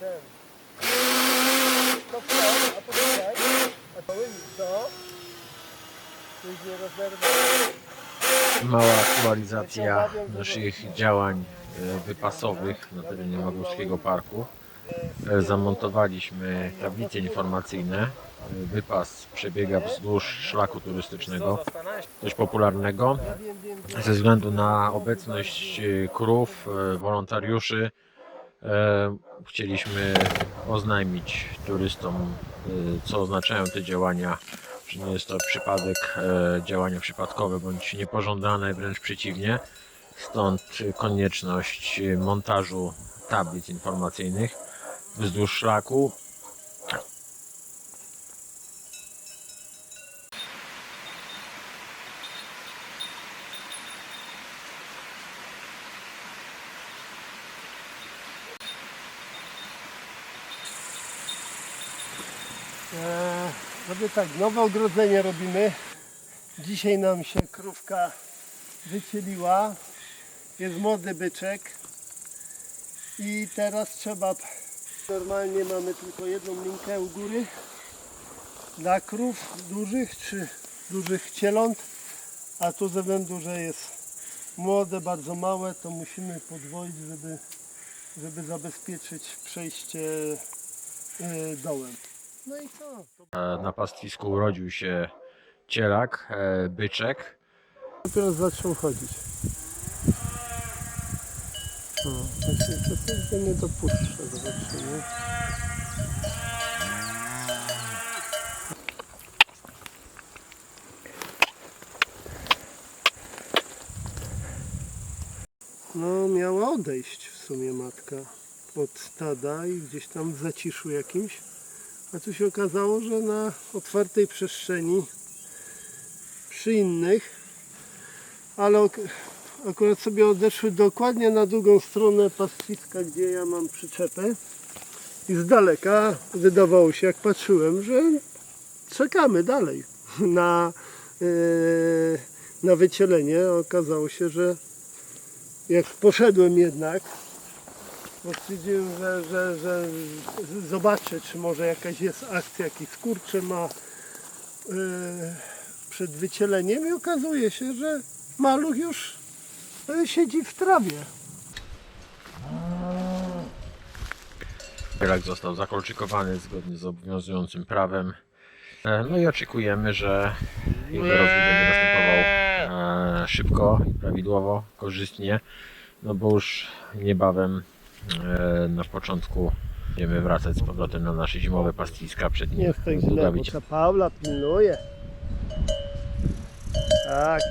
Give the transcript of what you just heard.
Ten? To co? A poczekaj. A to łymi, co? Później rozerwę. Mała aktualizacja naszych działań e, wypasowych na terenie Magórskiego Parku. E, Zamontowaliśmy tablice informacyjne. E, Wypas przebiega wzdłuż szlaku turystycznego, dość popularnego. Ze względu na obecność e, krów, e, wolontariuszy, chcieliśmy oznajmić turystom, e, co oznaczają te działania, że nie jest to przypadek, e, działania przypadkowe bądź niepożądane, wręcz przeciwnie. Stąd konieczność e, montażu tablic informacyjnych wzdłuż szlaku. Eee, Robię tak, nowe ogrodzenie robimy. Dzisiaj nam się krówka wycieliła. Jest młody byczek. I teraz trzeba... Normalnie mamy tylko jedną linkę u góry. Dla krów dużych czy dużych cieląt. A tu ze względu, że jest młode, bardzo małe, to musimy podwoić, żeby, żeby zabezpieczyć przejście e, dołem. No i co? Na pastwisku urodził się cielak, e, byczek. Dopiero zaczął chodzić. O, właśnie to coś go nie dopuszcza, zobaczymy. No, miała odejść w sumie matka od stada i gdzieś tam w zaciszu jakimś. A tu się okazało, że na otwartej przestrzeni przy innych ale akurat sobie odeszły dokładnie na drugą stronę pastwiska, gdzie ja mam przyczepę i z daleka wydawało się, jak patrzyłem, że czekamy dalej na, yy, na wycielenie. Okazało się, że jak poszedłem jednak, bo stwierdziłem, że, że, że zobaczę, czy może jakaś jest akcja, jakiś skurcze ma yy, przed wycieleniem i okazuje się, że maluch już e, siedzi w trawie. Cielak został zakolczykowany zgodnie z obowiązującym prawem. E, No i oczekujemy, że jego rozwój będzie następował szybko i prawidłowo, korzystnie, no bo już niebawem na początku będziemy wracać z powrotem na nasze zimowe pastwiska przed nim. Jest tak źle, bo ta Paula pilnuje. Tak.